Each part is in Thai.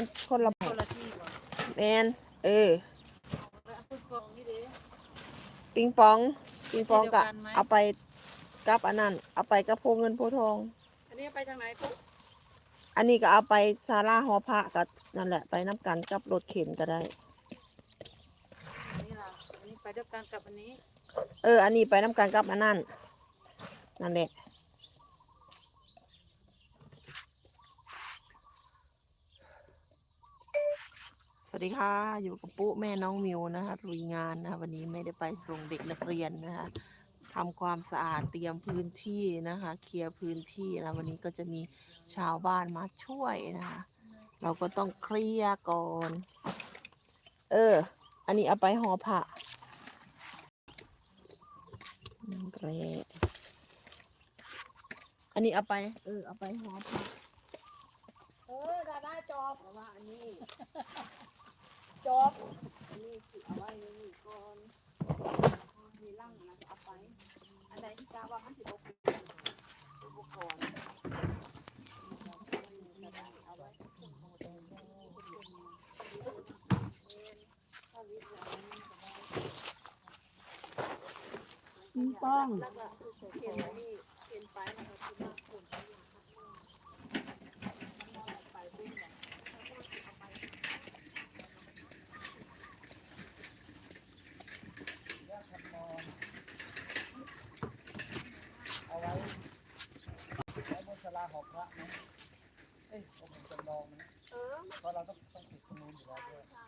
มันคนละหมคดนละที่ก่อนแมนเออ แล้วเอาคุณกองนี่เด้ ปิงปอง ปิงปองกะที่เดียวกันไหม เอาไปกับอันนั้นเอาไปกับโพเงินโพทอง อันนี้ไปทางไหนปุ๊บอันนี้ก็เอาไปซาลาหอพระกับนั่นแหละไปน้ำกันกับรถเข็นก็ได้ อันนี้ล่ะอันนี้ไปด้วยกันกับอันนี้ เออ อันนี้ไปน้ำกันกับอันนั้นนั่นแหละ สวัสดีค่ะ อยู่กับปุ๊แม่น้องมิวนะคะลุยงานนะคะวันนี้ไม่ได้ไปส่งเด็กนักเรียนนะคะทำความสะอาดเตรียมพื้นที่นะคะ เคลียร์พื้นที่นะวันนี้ก็จะมีชาวบ้านมาช่วยนะคะ เราก็ต้องเคลียร์ก่อน เออ อันนี้เอาไปห่อผ้าน้ำแร่อันนี้เอาไป เออเอาไปห่อผ้าเออดาด้าจอบว่าอันนี้ จอบอันนี้สิเอาไว้นี่ก่อนมีร่างนะเอาไป อันไหนที่กาว่ามันสิบกอุปกรณ์เอาไว้ปิงปองเขียนไว้นี่เขียนไปนะคะที่บ้านคนเขาอยากไปด้วยกัน เอาไว้ไว้บนศาลาหอพระนะเอ้ยผมจำลองนะ เออ เพราะเราต้องต้องติดตรงนู้นอยู่แล้วด้วย ใช่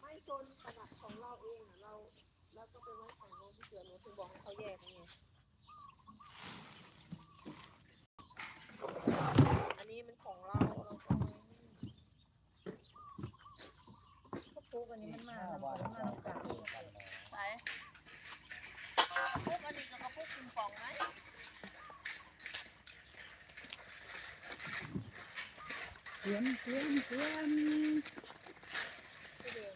ไม่โซนขนาดของเราเองอะเราเราก็ไปไว้ฝั่งโน้นที่เสือหนูถึงบอกให้เขาแยกไงอันนี้มันของเราเราก็ ก็ปุ๊บอันนี้มันมา ห้า แล้ว วั มัน น มาแล้วกัน เจอกันนะ ใส่พวกอันนี้ก็กระพุกปิงปองไหม เตรียมเตรียมเตรียม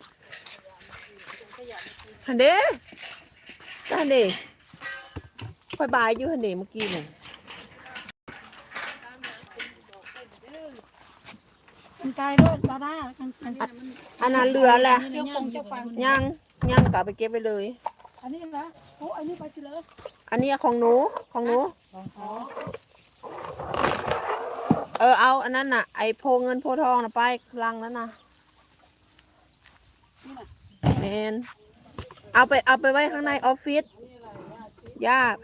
ขยะเมื่อกี้ฮันเด้ฮันเด้คอยบายอยู่ฮันเด้เมื่อกี้นี่กันกลด้วยดาด้ากันกันอันนั้นเรือแหละเจ้าฟงจ้าฟังย่างย่างกลับไปเก็บไปเลย อันนี้นะโอ้อันนี้ไปจิเลยอันนี้ของหนูของหนูของ เออเอาอันนั้นน่ะ ไอโพเงินโพทองน่ะไปลังแล้วนะนี่น่ะแมนเอาไปเอาไปไว้ข้างในออฟฟิศยาก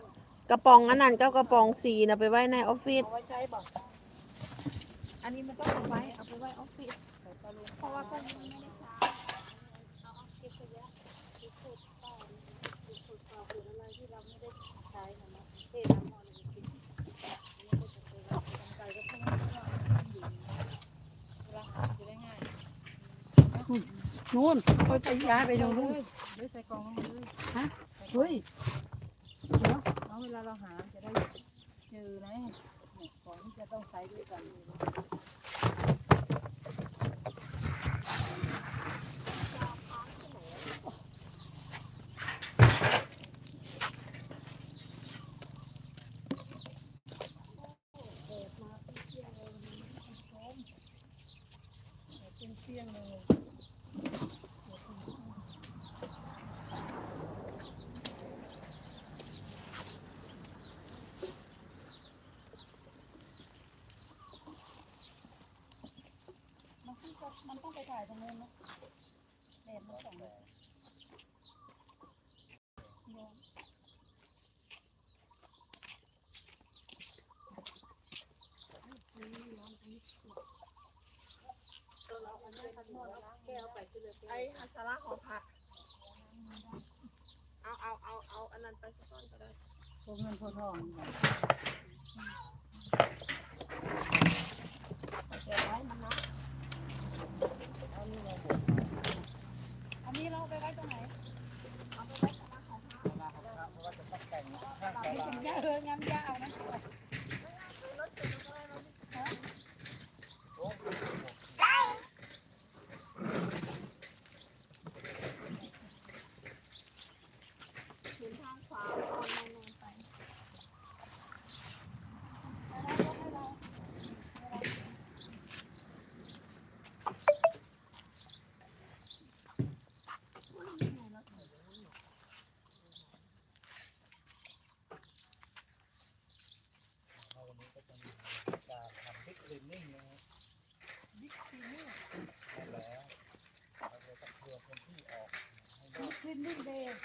กระป๋องอันนั้นก็กระป๋องสีน่ะไปไว้ในออฟฟิศเอาไว้ใช้บ่อันนี้มันต้องเอาไว้เอาไปไว้ออฟฟิศเพราะว่าพวกนี้ไม่ได้ นู่นเขาจะย้ายไปตรงนู้นไม่ใส่กล่องลงมาเลยฮะเฮ้ยเดี๋ยวเอาเวลาเราหาจะได้เจอนะเนี่ยของที่จะต้องใช้ด้วยกันเลยเที่ยงเลย มันต้องไปถ่ายตรงนู้นนะแดดมันส่องเลยแก้วไปที่ไออัสาระหอผัก เอาเอาเอาเอาอันนั้นไปสักก้อนก็ได้ พวกเงินพวกทองเนี่ยเก็บไว้มันนะ อันนี้เราไปไว้ตรงไหนศาลาหอพระเพราะว่าจะต้องแต่งข้างศาลาย่าเอองั้นยาเอานะ โอ้โห เห็นทางขวาเอาแนนไป เนนิ่งเดย์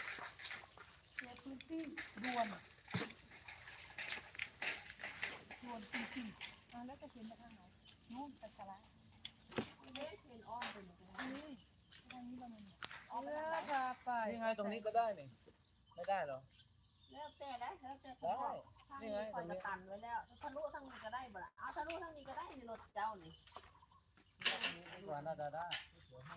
เสียพื้นที่ด่วนด่วนจริงๆอะแล้วจะเขียนไปทางไหนนู่นไปตลาดนี่ทางนี้เราไม่มีเลือกพาไปนี่ไงตรงนี้ก็ได้นี่ไม่ได้เหรอแล้วแต่แล้วแล้วแต่ได้นี่ไงคตรอยงจะนี้ตันไว้แล้วทะลุทางนี้ก็ได้บ่ล่ะเอาทะลุทางนี้ก็ได้ในรถเจ้านี่ตรงนี้ดีกว่าน่าจะได้เดี๋ยวให้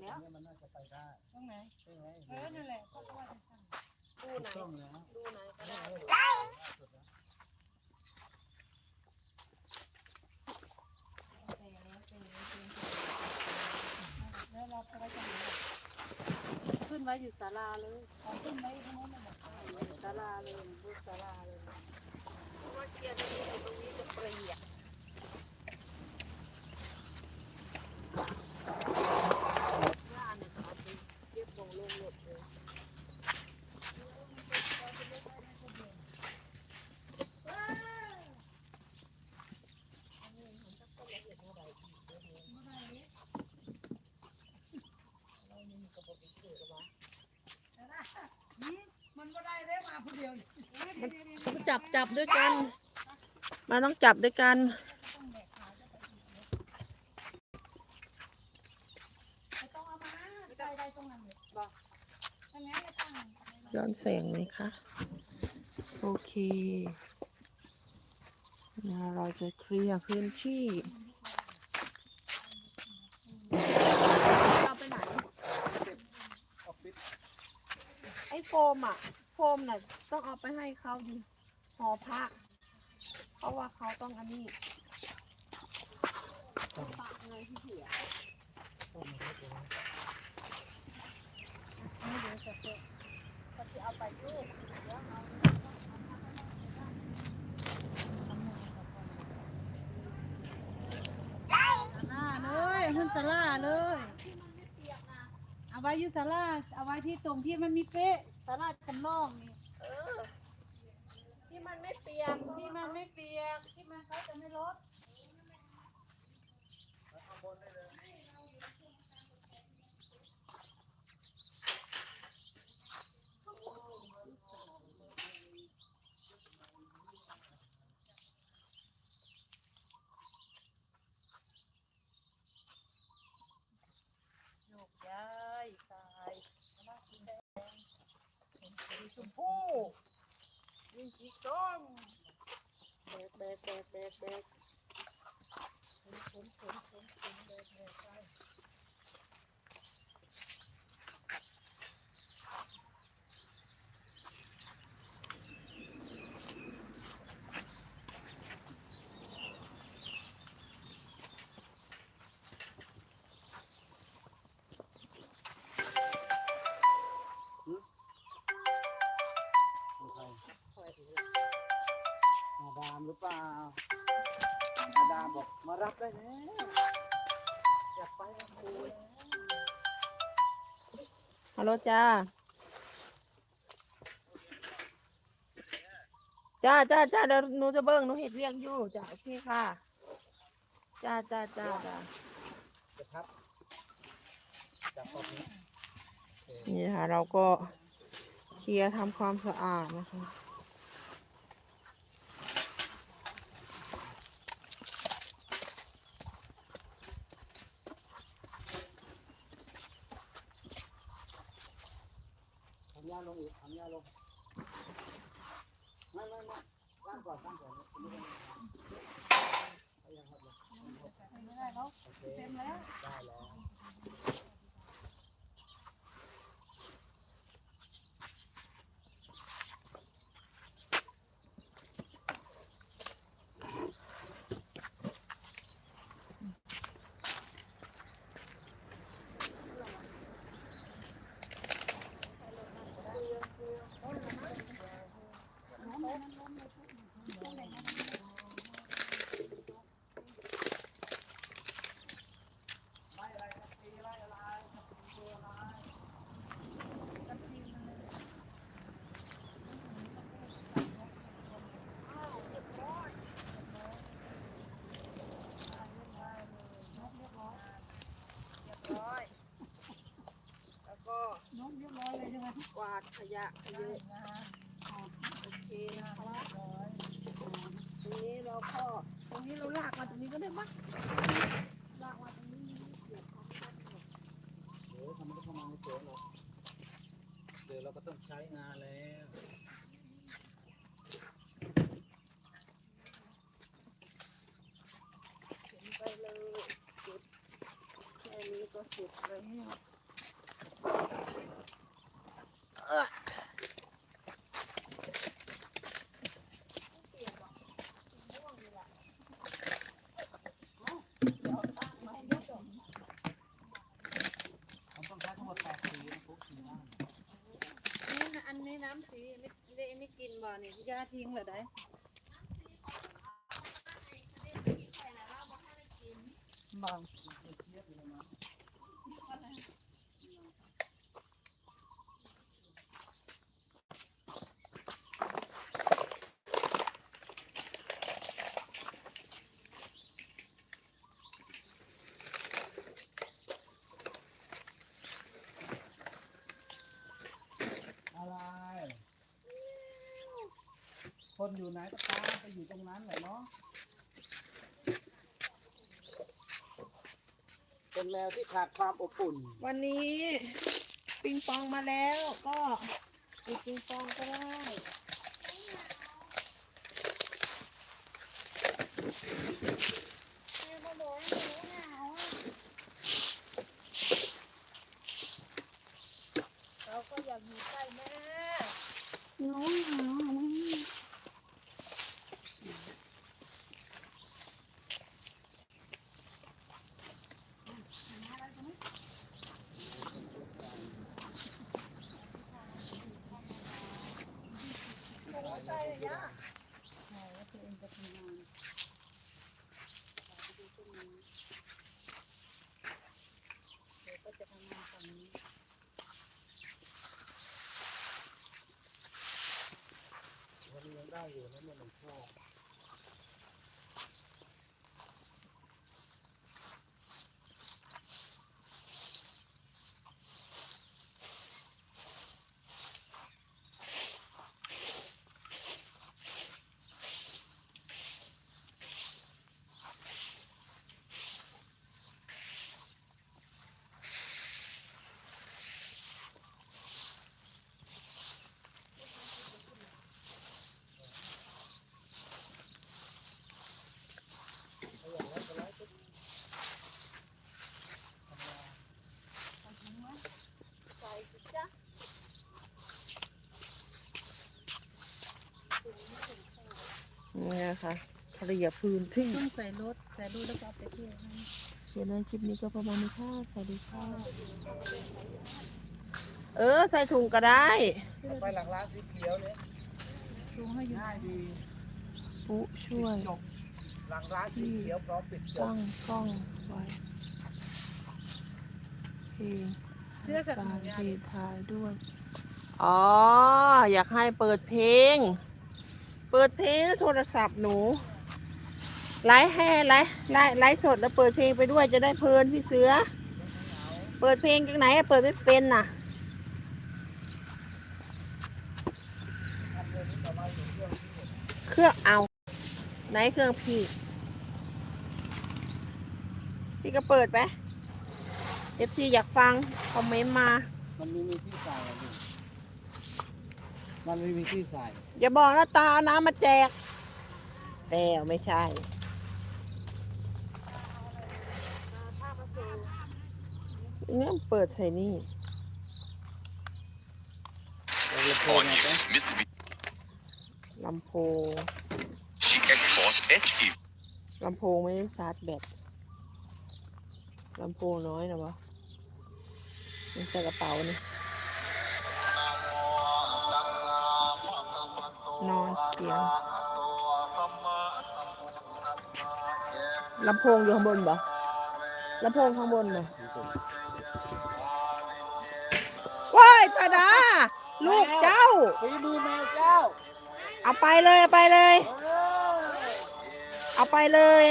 แล้วแต่ตรแล้วงนี้มันน่าจะไปได้ตรงไหนนี่ไงเออนั่นแหละก็ว่าจะทำดูไหนต้องแล้วดูไหนก็ได้แล้วเราไปไว้ตรงไหนขึ้นไว้อยู่ศาลาเลยขึ้นไว้ตรงโน้นน่ะศาลาเลยบนศาลาเลยว่าเกียร์ตรงนี้ตรงนี้จะเปรียกย่าเนี่ยก็เอาไปเก็บลงลงรถเลย มันก็ได้ได้มาคนเดียว จับจับด้วยกัน มาต้องจับด้วยกันไม่ต้องเอามาใส่ได้ตรงนั้นเลยบอกถ้างั้นจะตั้งย้อนแสงไหมคะ โอเคนะเราจะเคลียร์พื้นที่เอาไปไหนออฟฟิศไอ้โฟมอะ โฟมน่ะ ต้องเอาไปให้เขาดิ หอพักเพราะว่าเขาต้องอันนี้ปะเงยที่เสียไม่เดี๋ยวจะเจอเขาจะเอาไปลูกหน้าเลยขึ้นศาลาเลย เอาไว้อยุศาลาเอาไว้ที่ตรงที่มันมีเป๊ะศาลาจำลองนี่ เปียกที่มันไม่เปียกที่มันเขาจะไม่ลด โยกย้ายตายมาสีแดง สีชมพู ยิงสีส้มแดามหรือเปล่า มาดามบอกมารับได้แล้วอยากไปนะครูฮัลโหลจ้า จ้าจ้าจ้าเดี๋ยวหนูจะเบิ้งหนูเห็ดเรียกอยู่จ้าโอเคค่ะ จ้าจ้าจ้าจ้าจะครับจากตอนนี้นี่ค่ะเราก็เคลียร์ทำความสะอาดนะคะ ทำยาลงอีกทำยาลงไม่ไม่ไม่ร่างก่อนร่างก่อนไม่ได้เอายังครับยัง ไม่ได้แล้ว โอ เคเต็มแล้ว ได้แล้ว ขยะเยอะนะโอเคนะครับทีนี้เราก็ตรงนี้เราลากมาตรงนี้ก็ได้ปะลากมาตรงนี้เดี๋ยวเขาก็เดี๋ยวทำไมต้องมาในสวนหรอเดี๋ยวเราก็ต้องใช้งานแล้ว เข็นไปเลยเก็บแค่นี้ก็เสร็จแล้วเอ้อ เราต้องใช้ทั้งหมดแปดสีนะปุ๊บสีหน้า นี่นะอันนี้น้ำสี ไม่ได้ไม่กินบ่นี่ย่าทิ้งเหรอได้บ่อะไร คนอยู่ไหนก็ตามไป อยู่ตรงนั้นแหละเนาะเป็นแมวที่ขาดความอบอุ่น วันนี้ปิงปองมาแล้วก็ไปปิงปองก็ได้ เราก็อยากอยู่ใกล้แม่วันนี้ยัง ได้อยู่นะเนี่ยมันชอบในี่ค่ะเคลียร์พื้นที่ต้องใส่รถใส่รถแล้วก็เอาไปเที่ยวให้เดี๋ยวนะคลิปนี้ก็ประมาณนี้ค่ะสวัสดีค่ะเออ ใส่ถุงก็ได้ไปหลังร้านสีเขียวเนี่ยชูให้อยู่ง่ายดีปุ๊ช่วยจบหลังร้านสีเขียวพร้อมปิดจบตั้งกล้องไว้เพลงเสื้อกับสาหนูรยาเพลงท้ายด้วย อ๋อ อยากให้เปิดเพลง เปิดเพลงโทรศัพท์หนูไลฟ์ให้ไลฟ์ไลฟ์ไลฟ์สดแล้วเปิดเพลงไปด้วยจะได้เพลินพี่เสือ เปิดเพลงจากไหนอะเปิดไม่เป็นน่ะ เครื่องเอา ไหนเครื่องพี่ พี่ก็เปิดไปเอฟซีอยากฟังคอมเมนต์มา มันไม่มีที่ใส่ มันไม่มีที่ใส่อย่าบอกนะตาเอาน้ำมาแจกแต่ไม่ใช่เนี่ยเปิดใส่นี่ On Mitsubishi ลำโพง X-Force HE ลำโพงไม่ได้ชาร์จแบต ลำโพงน้อยนะวะมันใส่กระเป๋านี่ นอนเกียงลำโพงอยู่ข้างบนบะลำโพงข้างบนเลยว้ายปาดา ลูกเจ้า ฝีมือแมวเจ้า เอาไปเลยเอาไปเลย เอาไปเลย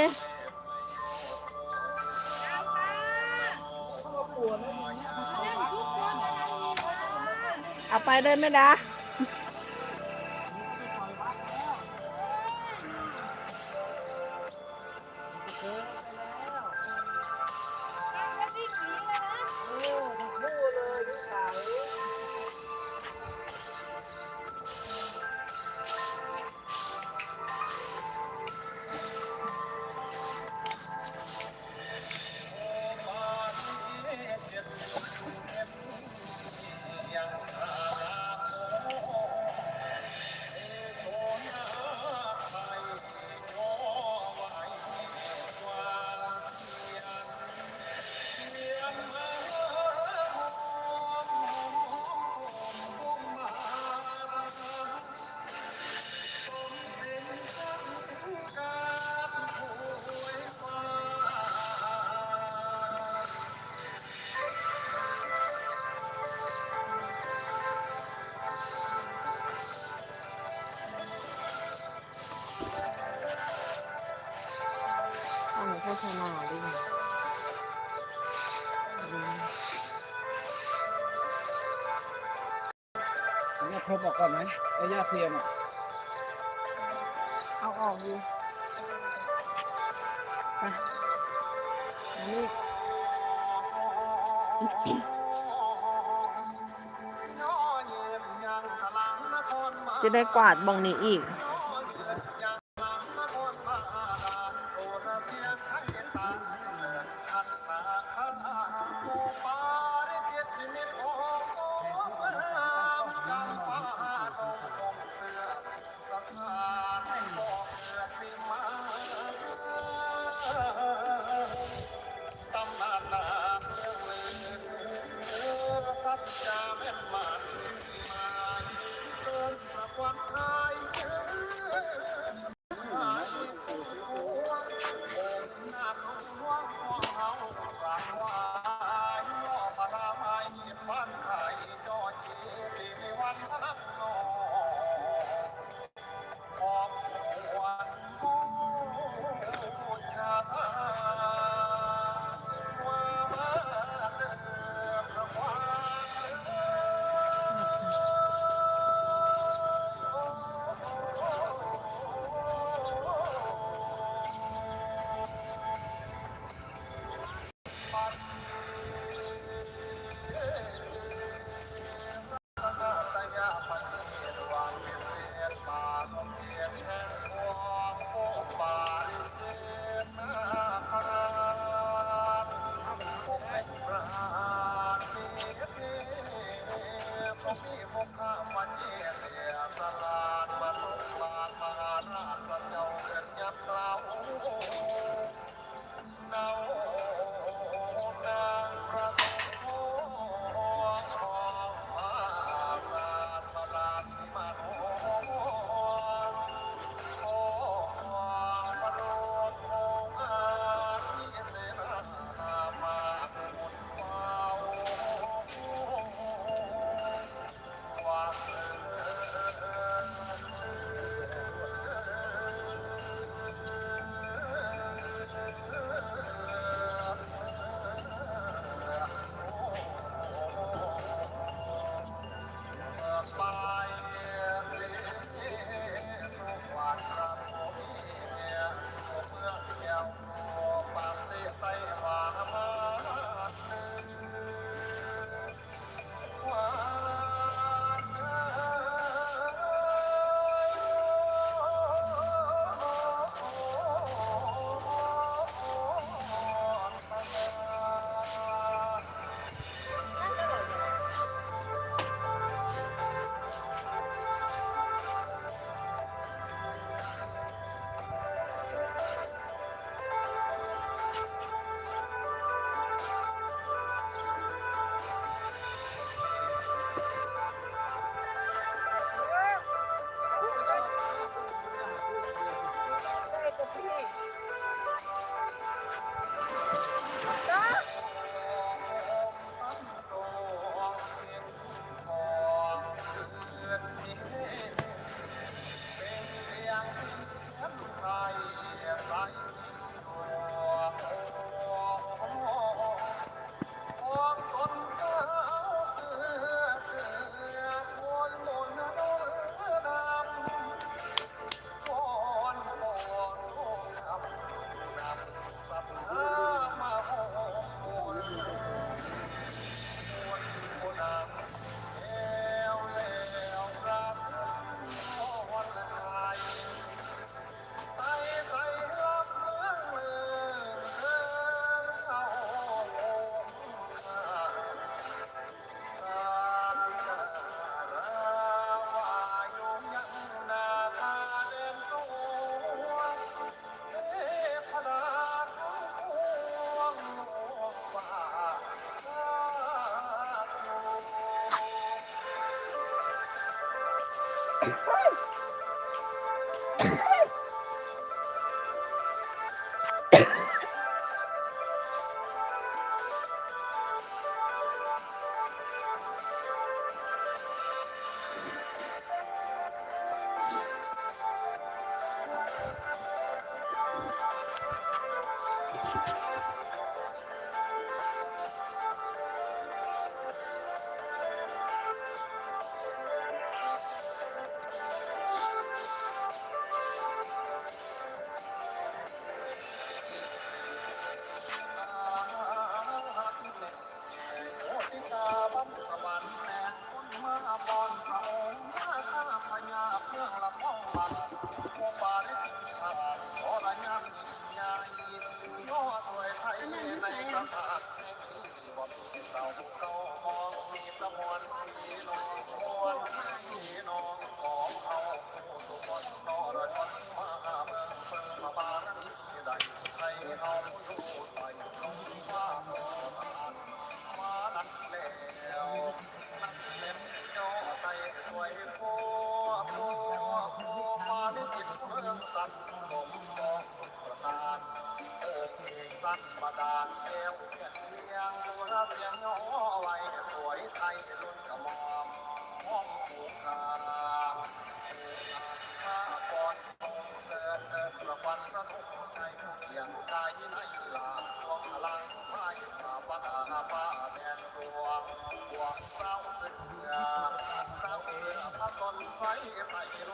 เอาไปเลยแม่ดา พรมออกก่อนไหมเอาหญ้าเทียมอะเอาออกดูไปจะได้กวาดบองนี้อีก one. Uh...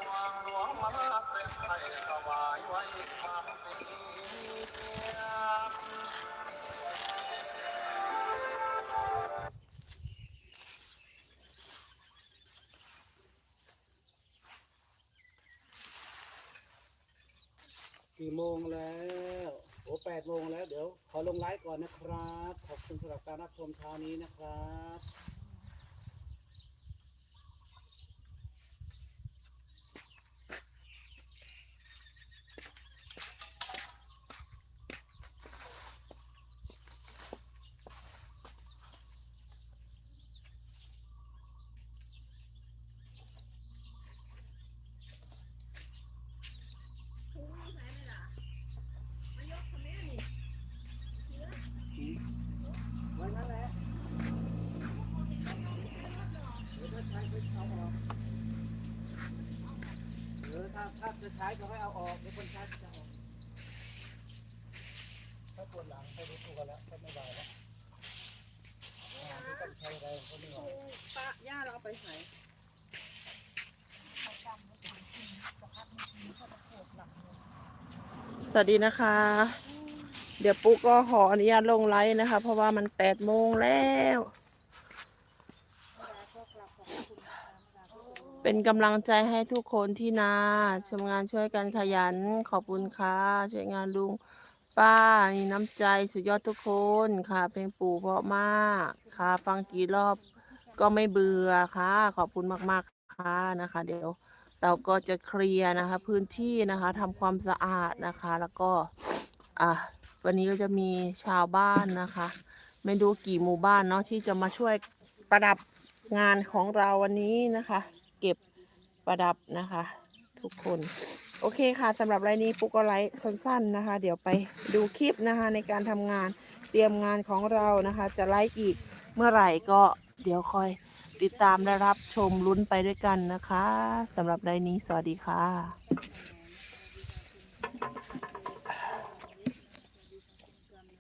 ไผ่หลวงหลวงมาเส้นไผ่ถวายไว้ความสีกี่โมงแล้วโอ้แปดโมงแล้ว เดี๋ยว ขอลงไลฟ์ก่อนนะครับ ขอบคุณสำหรับการรับชมเช้านี้นะครับ ไว้นั่นแหละเดี๋ยวถ้าใช้ก็เอาออกเออถ้าถ้าจะใช้ก็ให้เอาออกเดี๋ยวคนใช้จะออกถ้าปวดหลังไปรู้ตัวแล้วก็ไม่ไหวแล้วงานที่ต้องใช้แรก็ไม่ไหวป้าย่าเราเอาไปไหนสวัสดีนะคะ เดี๋ยวปุ๊กก็ขออนุญาตลงไลฟ์นะคะ เพราะว่ามันแปดโมงแล้ว เป็นกำลังใจให้ทุกคนที่นาทำงานช่วยกันขยัน ขอบคุณค่ะ ช่วยงานลุงป้านี่น้ำใจสุดยอดทุกคนค่ะ เพลงปู่เพราะมากค่ะ ฟังกี่รอบก็ไม่เบื่อค่ะ ขอบคุณมากๆค่ะนะคะ เดี๋ยวเราก็จะเคลียร์นะคะ พื้นที่นะคะทำความสะอาดนะคะ แล้วก็อะวันนี้ก็จะมีชาวบ้านนะคะ ไม่รู้กี่หมู่บ้านเนาะที่จะมาช่วยประดับงานของเราวันนี้นะคะ ประดับนะคะ ทุกคน โอเคค่ะสำหรับรายนี้ปุกก็ไลฟ์สั้น ๆนะคะ เดี๋ยวไปดูคลิปนะคะ ในการทำงานเตรียมงานของเรานะคะ จะไลฟ์อีกเมื่อไหร่ก็เดี๋ยวคอยติดตามและรับชมลุ้นไปด้วยกันนะคะสำหรับรายนี้สวัสดีค่ะ